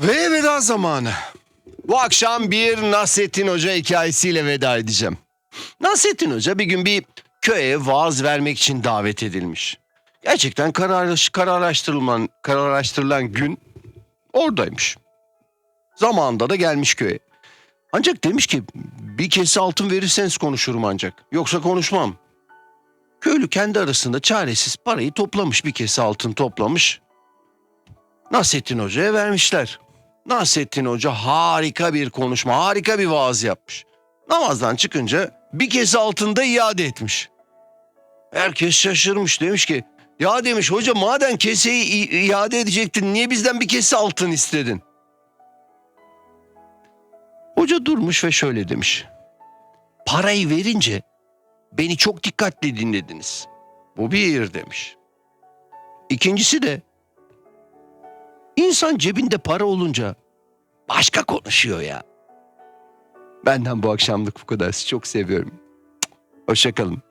Ve veda zamanı. Bu akşam bir Nasrettin Hoca hikayesiyle veda edeceğim. Nasrettin Hoca bir gün bir köye vaaz vermek için davet edilmiş. Gerçekten karar, kararlaştırılan, kararlaştırılan gün oradaymış. Zamanında da gelmiş köye. Ancak demiş ki bir kese altın verirseniz konuşurum ancak. Yoksa konuşmam. Köylü kendi arasında çaresiz parayı toplamış bir kese altın toplamış. Nasrettin Hoca'ya vermişler. Nasrettin Hoca harika bir konuşma, harika bir vaaz yapmış. Namazdan çıkınca bir kese altında iade etmiş. Herkes şaşırmış demiş ki ya demiş hoca madem keseyi iade edecektin niye bizden bir kese altın istedin? Hoca durmuş ve şöyle demiş. Parayı verince beni çok dikkatli dinlediniz. Bu bir demiş. İkincisi de insan cebinde para olunca başka konuşuyor ya. Benden bu akşamlık bu kadar. Sizi çok seviyorum. Cık, Hoşça kalın.